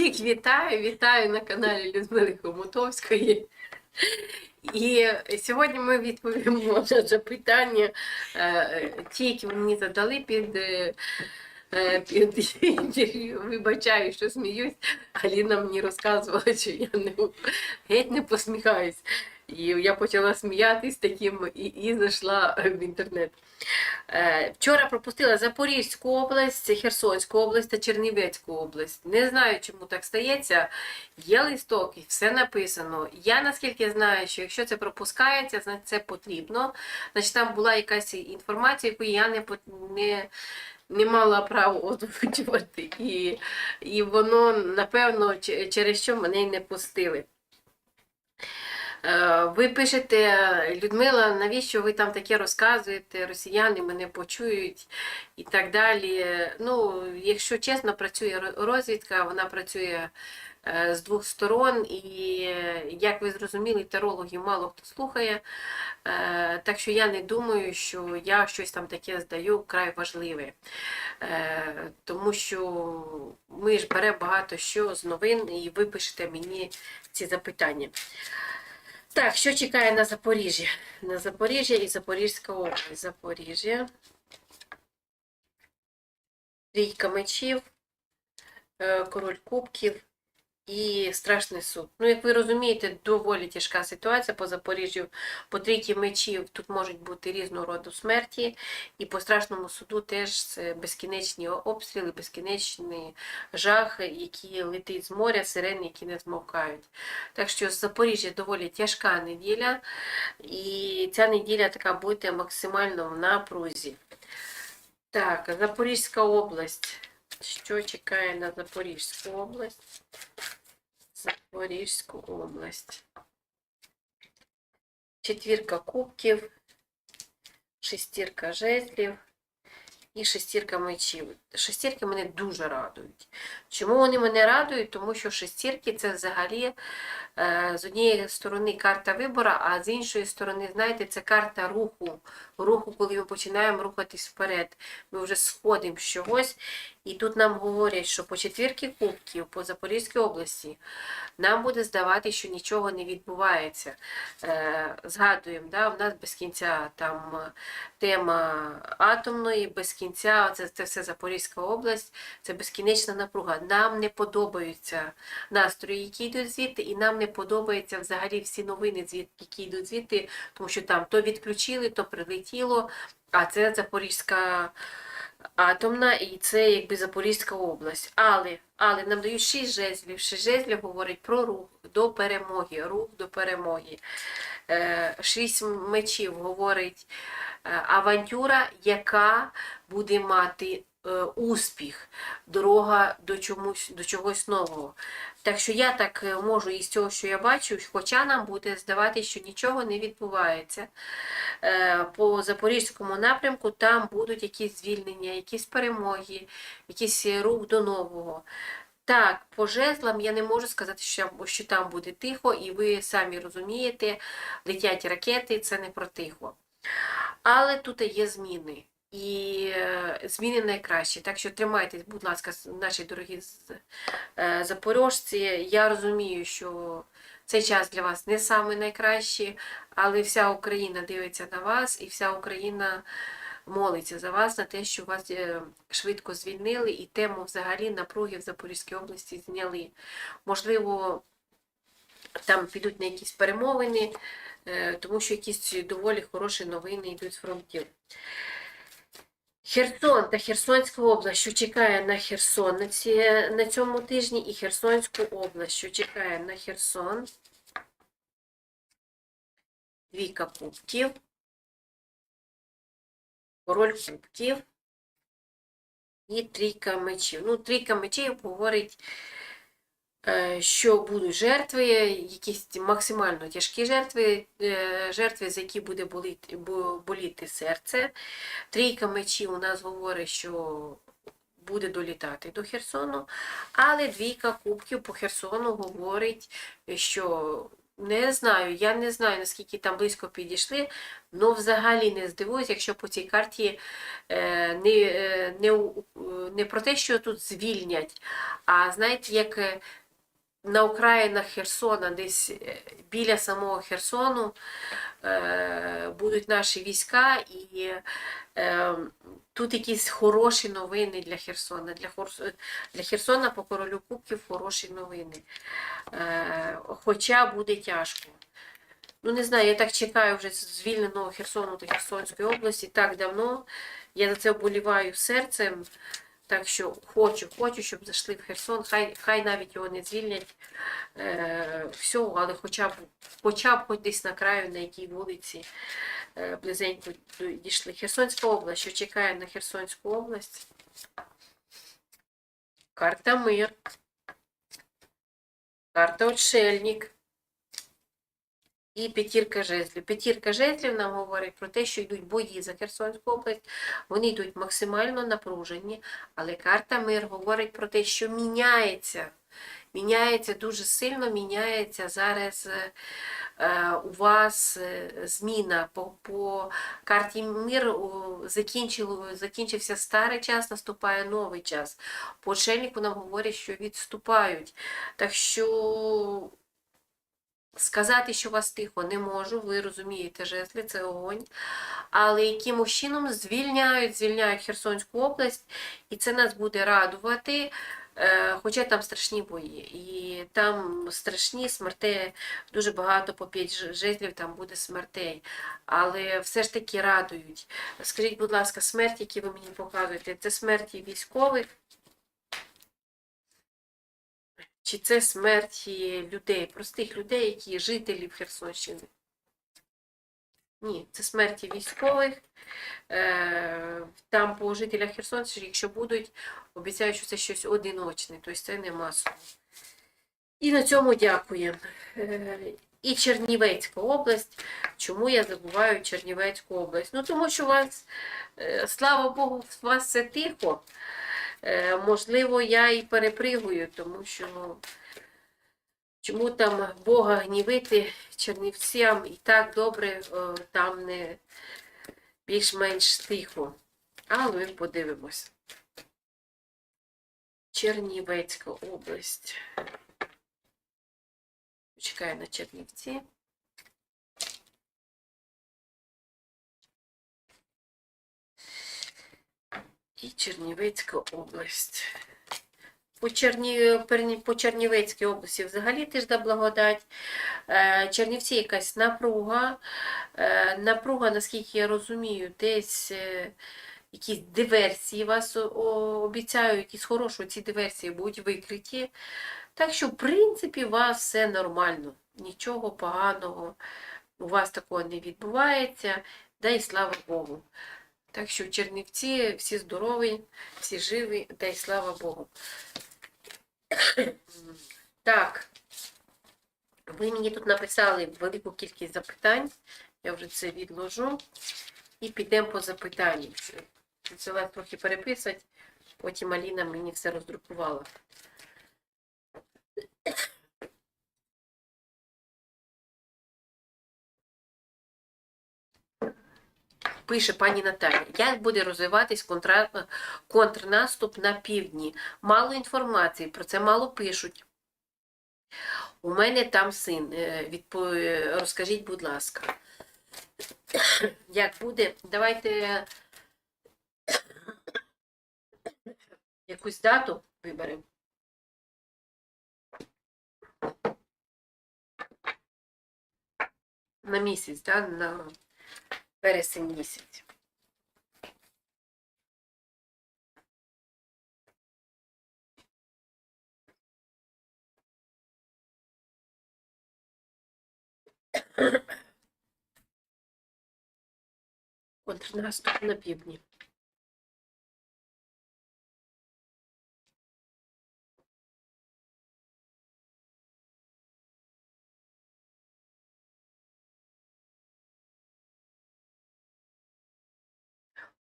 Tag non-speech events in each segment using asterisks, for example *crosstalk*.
Всіх вітаю, вітаю на каналі Людмили Хомутовської. І сьогодні ми відповімо на запитання, е, ті, які мені задали під, е, е, під інтерв'ю. Вибачаю, що сміюсь. Аліна мені розказувала, що я не, геть не посміхаюсь. І я почала сміятись таким і, і зайшла в інтернет. Е, Вчора пропустила Запорізьку область, Херсонську область та Чернівецьку область. Не знаю, чому так стається. Є листок і все написано. Я наскільки знаю, що якщо це пропускається, значить це потрібно. Значить там була якась інформація, яку я не, не, не мала права озвучувати. І, і воно, напевно, через що мене й не пустили. Е, Ви пишете, Людмила, навіщо ви там таке розказуєте? Росіяни мене почують і так далі. Ну, якщо чесно, працює розвідка, вона працює е, з двох сторон, і як ви зрозуміли, терологів мало хто слухає. Е, Так що я не думаю, що я щось там таке здаю край важливе. Тому що ми ж беремо багато що з новин, і ви пишете мені ці запитання. Так, що чекає на Запоріжжя? На Запоріжжя і Запорізька область. Запоріжжя. Трійка мечів, е, король кубків і страшний суд. Ну, як ви розумієте, доволі тяжка ситуація по Запоріжжю. По трійки мечів тут можуть бути різного роду смерті, і по страшному суду теж безкінечні обстріли, безкінечний жах, який летить з моря, сирени, які не змовкають. Так що Запоріжжя доволі тяжка неділя, і ця неділя така буде максимально в напрузі. Так, Запорізька область. Що чекає на Запорізьку область? Запорізьку область. Четвірка кубків, шестірка жезлів і шестірка мечів. Шестірки мене дуже радують. Чому вони мене радують? Тому що шестірки це взагалі е, з однієї сторони карта вибору, а з іншої сторони, знаєте, це карта руху. Руху, коли ми починаємо рухатись вперед. Ми вже сходимо з чогось. І тут нам говорять, що по четвірки кубків по Запорізькій області нам буде здавати, що нічого не відбувається. Е, згадуємо, да, в нас без кінця там е, тема атомної, без кінця, це, це все Запорізька область, це безкінечна напруга. Нам не подобаються настрої, які йдуть звідти, і нам не подобаються взагалі всі новини, які йдуть звідти, тому що там то відключили, то прилетіло, а це Запорізька атомна, і це якби Запорізька область. Але, але нам дають шість жезлів. Шість жезлів говорить про рух до перемоги, рух до перемоги. Е, Шість мечів говорить е, авантюра, яка буде мати е, успіх, дорога до чомусь, до чогось нового. Так що я так е, можу із цього, що я бачу, хоча нам буде здавати, що нічого не відбувається. Е, По Запорізькому напрямку там будуть якісь звільнення, якісь перемоги, якийсь рух до нового. Так, по жезлам я не можу сказати, що, що там буде тихо, і ви самі розумієте, летять ракети, це не про тихо. Але тут є зміни. І е, зміни найкращі. Так що тримайтесь, будь ласка, наші дорогі е, запорожці. Я розумію, що цей час для вас не самий найкращий, але вся Україна дивиться на вас, і вся Україна молиться за вас на те, що вас е, швидко звільнили, і тему взагалі напруги в Запорізькій області зняли. Можливо, там підуть на якісь перемовини, тому що якісь доволі хороші новини йдуть з фронтів. Херсон та Херсонська область, що чекає на Херсон на, ці, на цьому тижні, і Херсонську область, що чекає на Херсон. Двійка кубків. Король кубків. І трійка мечів. Ну, трійка мечів говорить, що будуть жертви, якісь максимально тяжкі жертви, е, жертви, за які буде боліти, боліти серце. Трійка мечів у нас говорить, що буде долітати до Херсону, але двійка кубків по Херсону говорить, що Не знаю, я не знаю, наскільки там близько підійшли, але взагалі не здивуюсь, якщо по цій карті е, не, е, не, не про те, що тут звільнять, а знаєте, як е, на окраїнах Херсона, десь е, біля самого Херсону е, будуть наші війська, і е, тут якісь хороші новини для Херсона. Для, Херсона по королю Кубків хороші новини. Хоча буде тяжко. Ну, не знаю, я так чекаю вже звільненого Херсону та Херсонської області так давно. Я за це вболіваю серцем. Так що хочу, хочу, щоб зайшли в Херсон. Хай, хай навіть його не звільнять е, всього, але хоча б, хоча б хоч десь на краю, на якій вулиці е, близенько дійшли. Херсонська область, що чекає на Херсонську область. Карта мир. Карта отшельник. І п'ятірка жезлів. П'ятірка жезлів нам говорить про те, що йдуть бої за Херсонську область. Вони йдуть максимально напружені, але карта мир говорить про те, що міняється. Міняється дуже сильно, міняється зараз е, е, у вас е, зміна по, по карті мир закінчився старий час, наступає новий час. По отшельнику нам говорять, що відступають. Так що сказати, що вас тихо, не можу. Ви розумієте, жезли це огонь. Але якимось чином звільняють, звільняють Херсонську область, і це нас буде радувати. Е, Хоча там страшні бої, і там страшні смертей, дуже багато по п'ять жезлів там буде смертей. Але все ж таки радують. Скажіть, будь ласка, смерті, які ви мені показуєте, це смерті військових? Чи це смерті людей, простих людей, які жителів Херсонщини? Ні, це смерті військових. Е, Там по жителях Херсонщини, якщо будуть, обіцяють, що це щось одиночне, тобто це не масово. І на цьому дякуємо. Е, І Чернівецька область. Чому я забуваю Чернівецьку область? Ну, тому що у вас, е, слава Богу, у вас все тихо. Е, Можливо, я і перепригую, тому що ну, чому там Бога гнівити чернівцям і так добре е, там не більш-менш тихо. Але ми подивимось. Чернівецька область. Чекаю на Чернівці. І Чернівецька область. По, Черні... по Чернівецькій області взагалі тижда благодать. Е, Чернівці якась напруга. Е, Напруга, наскільки я розумію, десь е, якісь диверсії вас обіцяю, якісь хороші ці диверсії будуть викриті. Так що, в принципі, у вас все нормально. Нічого поганого у вас такого не відбувається. Дай слава Богу. Так що Чернівці всі здорові, всі живі, дай слава Богу. *clears throat* Так, ви мені тут написали велику кількість запитань. Я вже це відложу. І підемо по запитанням. Почала трохи переписувати, потім Аліна мені все роздрукувала. Пише пані Наталя, як буде розвиватись контра... контрнаступ на півдні? Мало інформації, про це мало пишуть. У мене там син. Е, Відпо... Розкажіть, будь ласка. *coughs* Як буде? Давайте якусь дату виберемо. На місяць, да? на вересень місяць. Контрнаступ на півдні.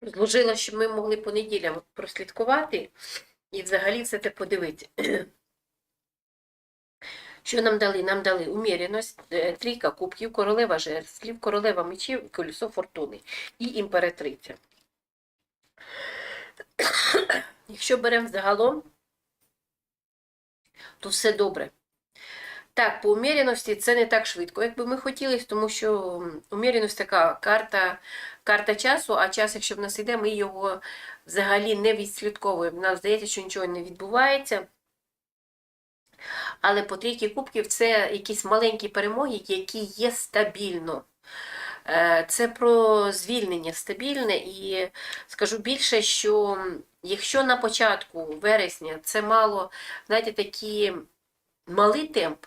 Зложила, щоб ми могли по неділям прослідкувати і взагалі все це подивитися. *clears throat* Що нам дали? Нам дали уміреність, е, трійка кубків, королева жерслів, королева мечів, колесо фортуни і імператриця. *clears throat* Якщо беремо загалом, то все добре. Так, по уміреності це не так швидко, як би ми хотіли, тому що м, така карта, карта часу, а час, якщо в нас йде, ми його взагалі не відслідковуємо. Нам здається, що нічого не відбувається. Але по трійки кубків це якісь маленькі перемоги, які є стабільно. Е, Це про звільнення стабільне, і скажу більше, що якщо на початку вересня це мало, знаєте, такі малий темп,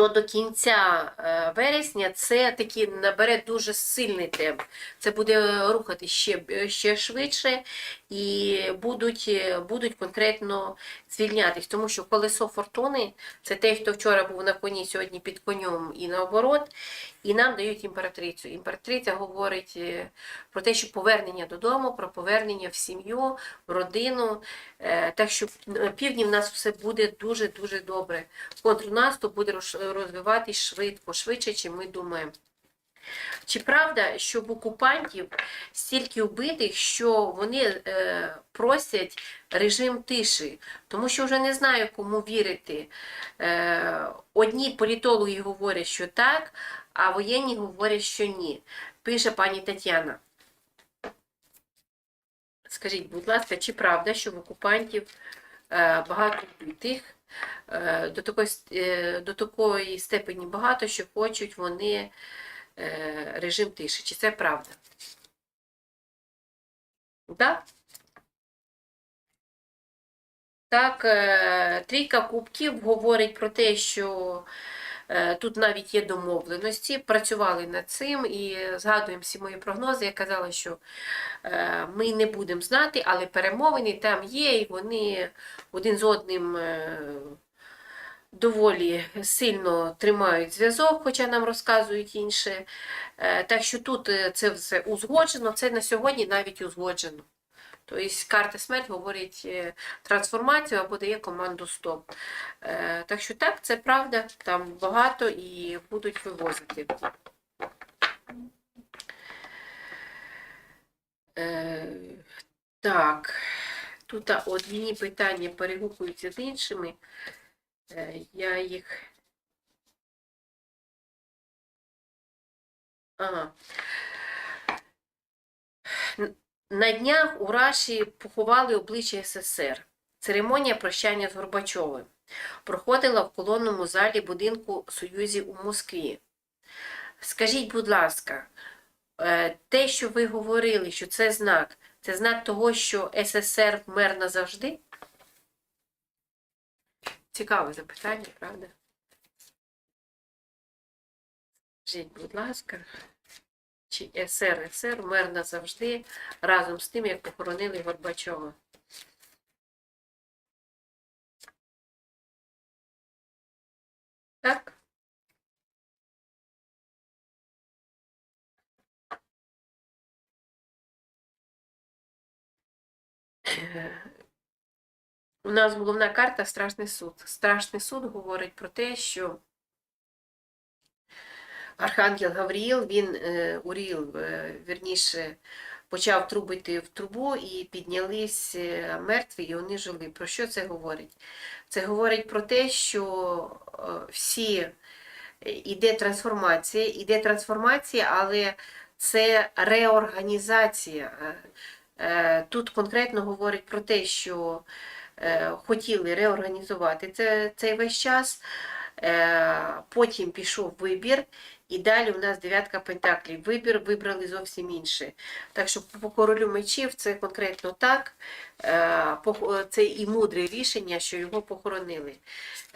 то до кінця е, вересня це таки набере дуже сильний темп. Це буде рухати ще, ще швидше і будуть, е, будуть конкретно звільнятись. Тому що колесо фортуни це той, хто вчора був на коні, сьогодні під конем і наоборот. І нам дають імператрицю. Імператриця говорить е, про те, що повернення додому, про повернення в сім'ю, в родину. Так що на півдні в нас все буде дуже-дуже добре. Контрнаступ буде розвиватись швидко, швидше, ніж ми думаємо. Чи правда, що в окупантів стільки вбитих, що вони е, просять режим тиші? Тому що вже не знаю, кому вірити. Е, одні політологи говорять, що так, а воєнні говорять, що ні. Пише пані Тетяна. Скажіть, будь ласка, чи правда, що в окупантів е, багато вбитих, е, до, такої, е, до такої степені багато, що хочуть вони е, режим тиші? Чи це правда? Да? Так, е, трійка кубків говорить про те, що е, тут навіть є домовленості, працювали над цим і згадуємо всі мої прогнози. Я казала, що е, ми не будемо знати, але перемовини там є, і вони один з одним е, доволі сильно тримають зв'язок, хоча нам розказують інше. Е, Так що тут е, це все узгоджено, це на сьогодні навіть узгоджено. Тобто карта смерть говорить е, трансформацію або дає команду стоп. Е, Так що так, це правда, там багато і будуть вивозити. Е, Так, тут одні питання перегукуються з іншими. Е, Я їх. Ага. На днях у Раші поховали обличчя СССР. Церемонія прощання з Горбачовим проходила в колонному залі будинку Союзів у Москві. Скажіть, будь ласка, е, те, що ви говорили, що це знак, це знак того, що СССР вмер назавжди? Цікаве запитання, правда? Скажіть, будь ласка, чи СРСР вмер назавжди разом з тим, як похоронили Горбачова? Так? У нас головна карта Страшний суд. Страшний суд говорить про те, що Архангел Гавріїл, він е, Уріл, е, вірніше, почав трубити в трубу і піднялись е, мертві, і вони жили. Про що це говорить? Це говорить про те, що всі іде трансформація, іде трансформація, але це реорганізація. Тут конкретно говорить про те, що хотіли реорганізувати це, цей весь час. Потім пішов вибір, і далі у нас дев'ятка пентаклів. Вибір вибрали зовсім інше. Так що по королю мечів це конкретно так. Е, Це і мудре рішення, що його похоронили.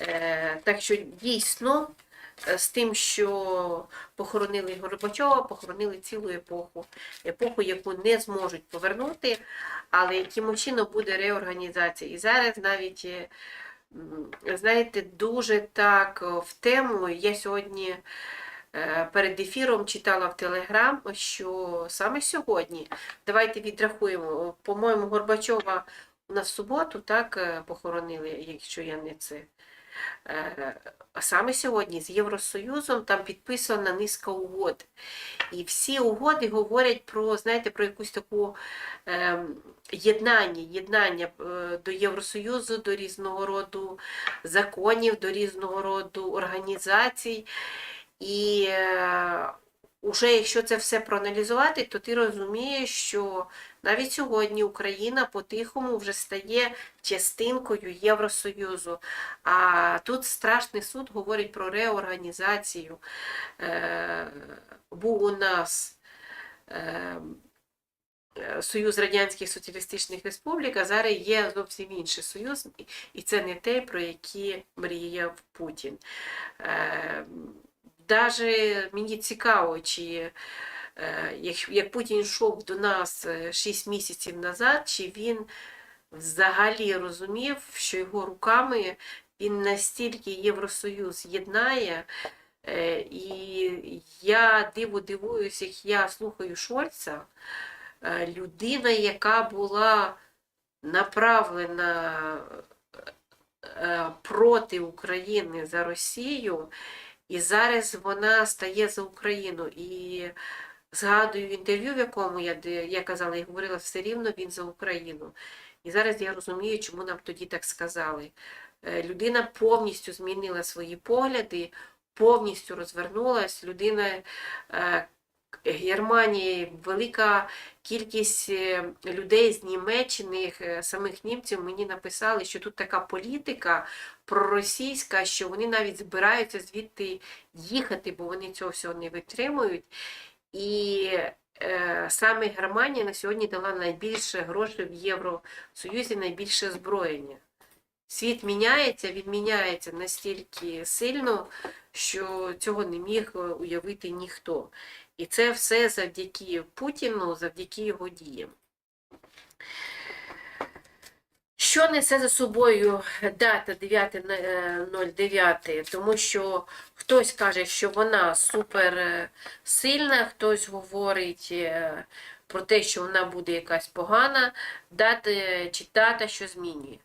Е, Так що дійсно е, з тим, що похоронили Горбачова, похоронили цілу епоху. Епоху, яку не зможуть повернути, але яким чином буде реорганізація. І зараз навіть. Знаєте, дуже так в тему. Я сьогодні перед ефіром читала в Телеграм, що саме сьогодні, давайте відрахуємо, по-моєму, Горбачова в суботу так е, похоронили, якщо я не це. Е, саме сьогодні з Євросоюзом там підписана низка угод. І всі угоди говорять про, знаєте, про якусь таку ем, єднання, єднання е, до Євросоюзу, до різного роду законів, до різного роду організацій. І е, уже якщо це все проаналізувати, то ти розумієш, що навіть сьогодні Україна по-тихому вже стає частинкою Євросоюзу. А тут страшний суд говорить про реорганізацію. Е, Був у нас е, Союз Радянських Соціалістичних Республік, а зараз є зовсім інший союз, і- це не той, про який мріяв Путін. Е, Даже мені цікаво, чи е, як, Путін йшов до нас 6 місяців назад, чи він взагалі розумів, що його руками він настільки Євросоюз єднає. Е, І я диво дивуюсь, як я слухаю Шольца, е, людина, яка була направлена е, проти України за Росію, і зараз вона стає за Україну. І згадую інтерв'ю, в якому я, я казала і говорила, все рівно він за Україну. І зараз я розумію, чому нам тоді так сказали. Е, Людина повністю змінила свої погляди, повністю розвернулась. Людина е, Германії, велика кількість е, людей з Німеччини, е, самих німців мені написали, що тут така політика проросійська, що вони навіть збираються звідти їхати, бо вони цього всього не витримують. І е, саме Германія на сьогодні дала найбільше грошей в Євросоюзі, найбільше озброєння. Світ міняється, він міняється настільки сильно, що цього не міг е, уявити ніхто. І це все завдяки Путіну, завдяки його діям. Що несе за собою дата 9.09? Тому що хтось каже, що вона супер е, хтось говорить е, про те, що вона буде якась погана, дата чи дата, що змінює.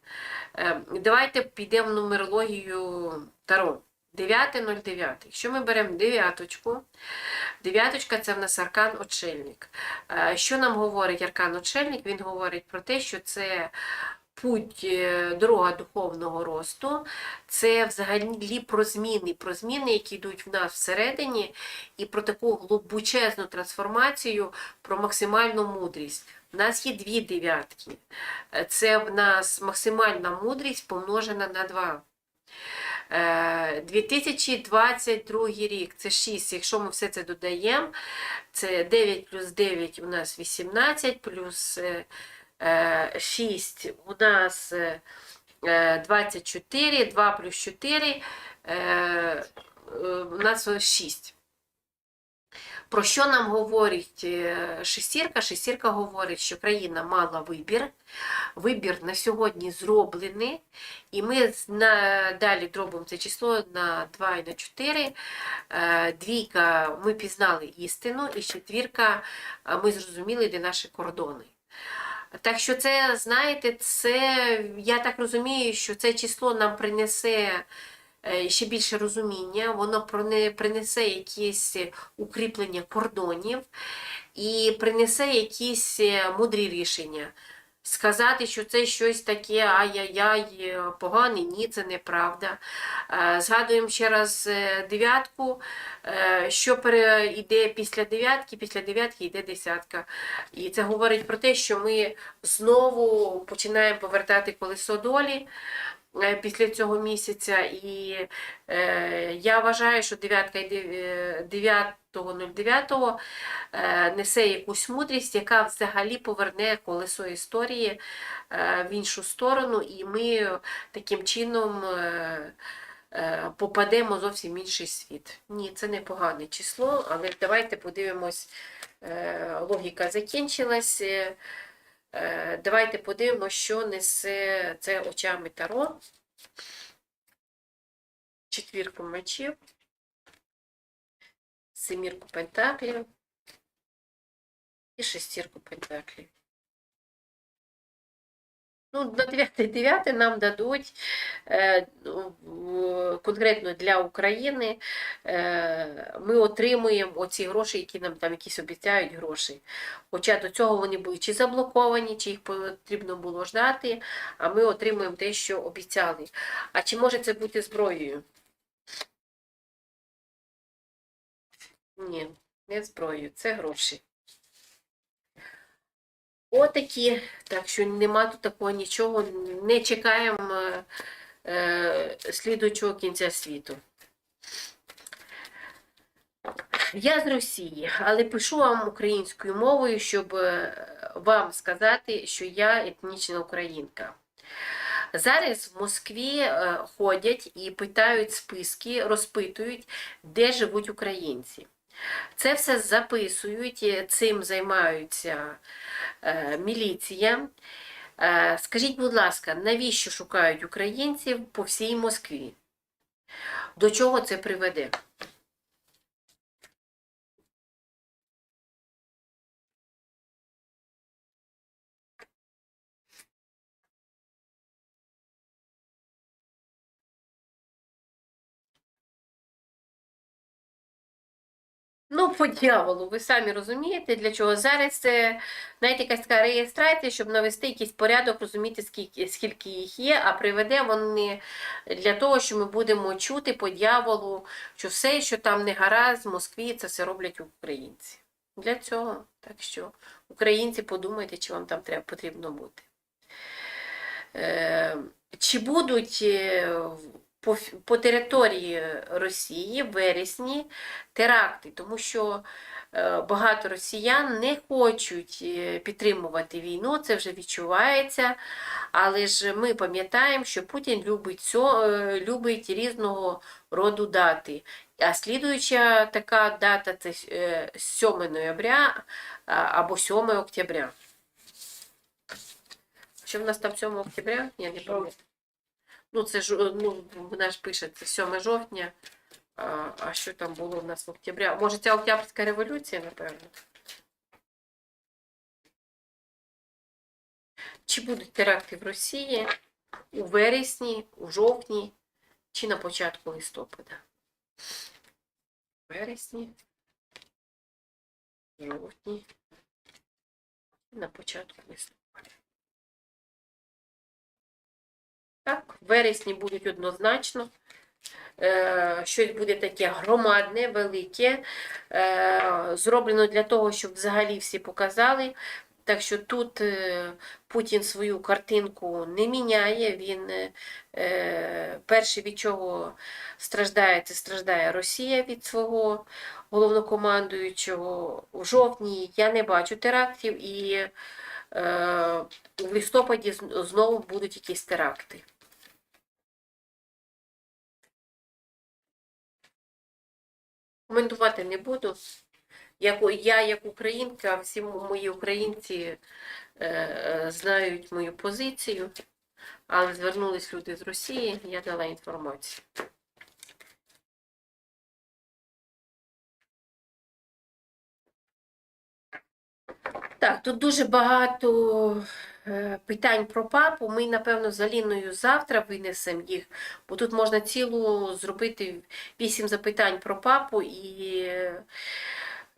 Е, Давайте підемо в нумерологію Таро. 9.09. Якщо ми беремо дев'яточку, дев'яточка це в нас аркан очельник. Е, Що нам говорить аркан очельник? Він говорить про те, що це путь, е, дорога духовного росту, це взагалі про зміни, про зміни, які йдуть в нас всередині, і про таку глибочезну трансформацію, про максимальну мудрість. У нас є дві дев'ятки. Е, Це в нас максимальна мудрість помножена на 2. 2022 рік це 6, якщо ми все це додаємо, це 9 плюс 9 у нас 18, плюс е, е, 6 у нас е, е, 24, 2 плюс 4 е, е, у нас 6. Про що нам говорить е, шестірка? Шестірка говорить, що країна мала вибір. Вибір на сьогодні зроблений, і ми далі зробимо це число на 2 і на 4. Е, Двійка ми пізнали істину, і четвірка е, ми зрозуміли, де наші кордони. Так що це, знаєте, це, я так розумію, що це число нам принесе ще більше розуміння, воно принесе якісь укріплення кордонів і принесе якісь е, мудрі рішення. Сказати, що це щось таке ай-яй-яй, е, погане, ні, це неправда. Е, Згадуємо ще раз е, дев'ятку, е, що перейде після дев'ятки, після дев'ятки йде десятка. І це говорить про те, що ми знову починаємо повертати колесо долі е, після цього місяця. І е, я вважаю, що дев'ятка йде е, 9.09 е, несе якусь мудрість, яка взагалі поверне колесо історії е, в іншу сторону, і ми таким чином. е, е, Попадемо зовсім інший світ. Ні, це не погане число, але давайте подивимось. е, Логіка закінчилась. Е, Давайте подивимося, що несе це очами Таро. Четвірку мечів, семірку пентаклів і шестірку пентаклів. Ну, на 9 нам дадуть е, ну, конкретно для України. Е, ми отримуємо оці гроші, які нам там якісь обіцяють гроші. Хоча до цього вони були чи заблоковані, чи їх потрібно було ждати, а ми отримуємо те, що обіцяли. А чи може це бути зброєю? Ні, не зброєю, це гроші. Отакі, так що нема тут такого нічого, не чекаємо е, е, слідуючого кінця світу. Я з Росії, але пишу вам українською мовою, щоб е, вам сказати, що я етнічна українка. Зараз в Москві е, ходять і питають списки, розпитують, де живуть українці. Це все записують, е, цим займаються е, міліція. Е, Скажіть, будь ласка, навіщо шукають українців по всій Москві? До чого це приведе? По дьяволу, ви самі розумієте, для чого зараз це знаєте, якась така реєстрація, щоб навести якийсь порядок, розуміти, скільки, скільки їх є, а приведе вони для того, що ми будемо чути по дьяволу, що все, що там не гаразд в Москві, це все роблять українці. Для цього. Так що, українці, подумайте, чи вам там треба потрібно бути. Е, чи будуть е, по, по території Росії в вересні теракти, тому що е, багато росіян не хочуть е, підтримувати війну, це вже відчувається. Але ж ми пам'ятаємо, що Путін любить, цьо, е, любить різного роду дати. А слідуюча така дата це е, 7 ноября або 7 октября. Що в нас там 7 октября? Я не пам'ятаю. Ну, це ж, е, ну, вона ж пише, це 7 жовтня. А, що там було в нас в октября? Може, це Октябрьська революція, напевно. Чи будуть теракти в Росії у вересні, у жовтні чи на початку листопада? Вересні, жовтні, на початку листопада. Так, в вересні будуть однозначно. Е, щось буде таке громадне, велике, е, зроблено для того, щоб взагалі всі показали. Так що тут е, Путін свою картинку не міняє. Він перший від чого страждає, це страждає Росія від свого головнокомандуючого. У жовтні я не бачу терактів, і в листопаді знову будуть якісь теракти. Коментувати не буду. Як, я, як українка, всі мої українці е, е, знають мою позицію, але звернулись люди з Росії, я дала інформацію. Так, тут дуже багато е, питань про папу. Ми, напевно, з Аліною завтра винесемо їх, бо тут можна цілу зробити вісім запитань про папу і.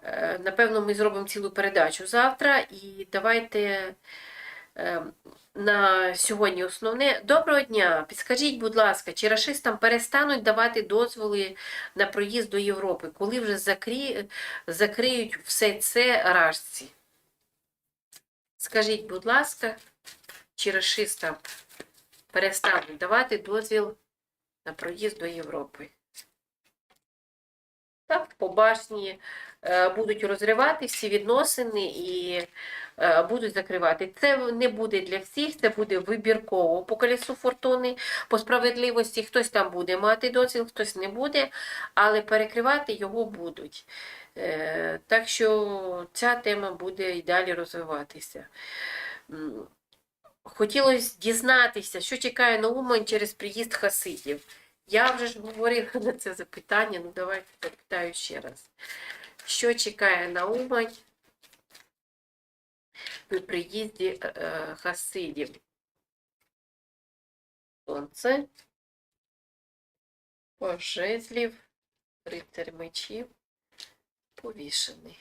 Е, Напевно, ми зробимо цілу передачу завтра. І давайте е, на сьогодні основне. Доброго дня! Підскажіть, будь ласка, чи рашистам перестануть давати дозволи на проїзд до Європи, коли вже закрі... закриють все це рашці? Скажіть, будь ласка, чи рашистам перестануть давати дозвіл на проїзд до Європи? Так, по башні е, будуть розривати всі відносини і е, будуть закривати. Це не буде для всіх, це буде вибірково по колесу фортуни, по справедливості. Хтось там буде мати дозвіл, хтось не буде, але перекривати його будуть. Е, Так що ця тема буде і далі розвиватися. Хотілося дізнатися, що чекає на Умань через приїзд хасидів. Я вже ж говорила *laughs* на це запитання, ну давайте запитаю ще раз. Що чекає на Умань при приїзді е, е, хасидів? сонце, паж жезлів, рицар мечів, повішений.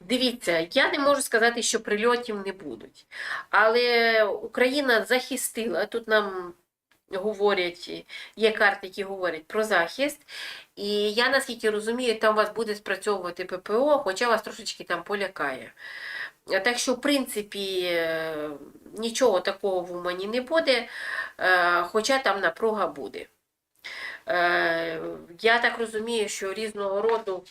Дивіться, я не можу сказати, що прильотів не будуть. Але Україна захистила. Тут нам говорять, є карти, які говорять про захист. І я, наскільки розумію, там у вас буде спрацьовувати ППО, хоча вас трошечки там полякає. Так що, в принципі, е, нічого такого в Умані не буде, е, хоча там напруга буде. Е, Я так розумію, що різного роду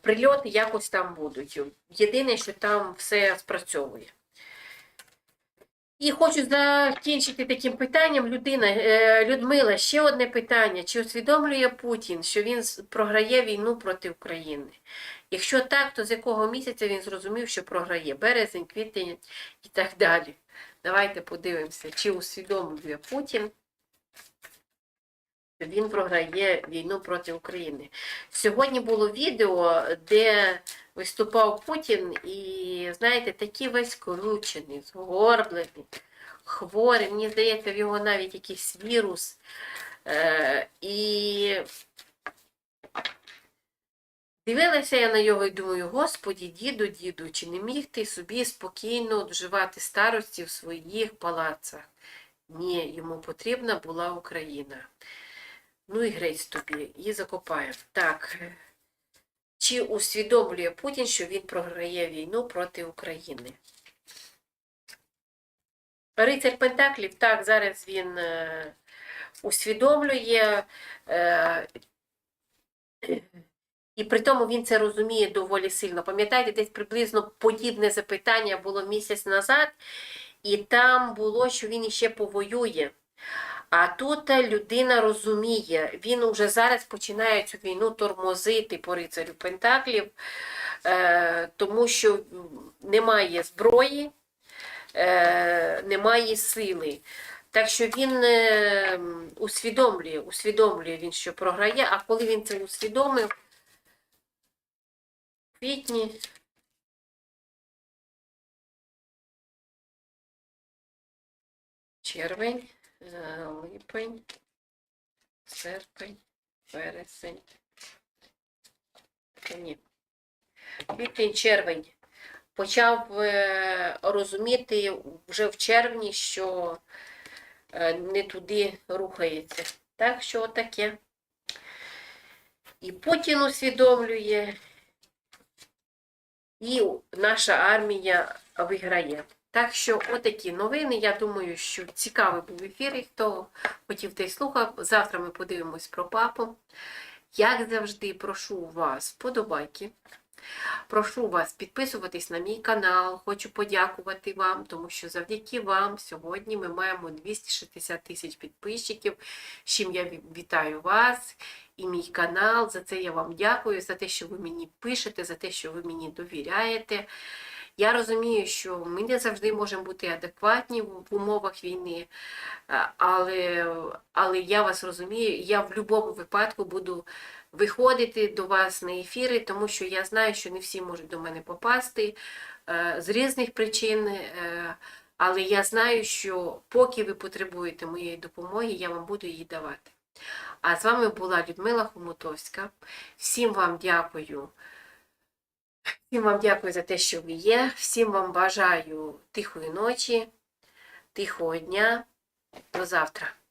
прильоти якось там будуть. Єдине, що там все спрацьовує. І хочу закінчити таким питанням. Людина, Людмила, ще одне питання. Чи усвідомлює Путін, що він програє війну проти України? Якщо так, то з якого місяця він зрозумів, що програє? Березень, квітень і так далі. Давайте подивимося, чи усвідомлює Путін, він програє війну проти України. Сьогодні було відео, де виступав Путін, і, знаєте, такий весь скручений, згорблений, хворий. Мені здається, в його навіть якийсь вірус. Е, і дивилася я на його і думаю, Господі, діду, діду, чи не міг ти собі спокійно доживати старості в своїх палацах? Ні, йому потрібна була Україна. Ну і грець тобі, і закопаємо. Так. Чи усвідомлює Путін, що він програє війну проти України? Рицар Пентаклів, так, зараз він е, усвідомлює, е, і при тому він це розуміє доволі сильно. Пам'ятаєте, десь приблизно подібне запитання було місяць назад, і там було, що він іще повоює. А тут людина розуміє, він уже зараз починає цю війну тормозити по рицарю Пентаклів, е, тому що немає зброї, е, немає сили. Так що він е, усвідомлює, усвідомлює він, що програє, а коли він це усвідомив, квітні. Червень, е, липень, серпень, вересень. Ні. Квітень, червень. Почав е, розуміти вже в червні, що е, не туди рухається. Так що таке. І Путін усвідомлює, і наша армія виграє. Так що отакі новини. Я думаю, що цікавий був ефір, хто хотів той слухав. Завтра ми подивимось про папу. Як завжди, прошу вас подобайки. Прошу вас підписуватись на мій канал. Хочу подякувати вам, тому що завдяки вам сьогодні ми маємо 260 тисяч підписчиків. З чим я вітаю вас і мій канал. За це я вам дякую, за те, що ви мені пишете, за те, що ви мені довіряєте. Я розумію, що ми не завжди можемо бути адекватні в умовах війни, але, але я вас розумію, я в будь-якому випадку буду виходити до вас на ефіри, тому що я знаю, що не всі можуть до мене попасти е, з різних причин. е, Але я знаю, що поки ви потребуєте моєї допомоги, я вам буду її давати. А з вами була Людмила Хомутовська. Всім вам дякую. Всім вам дякую за те, що ви є. Всім вам бажаю тихої ночі, тихого дня. До завтра.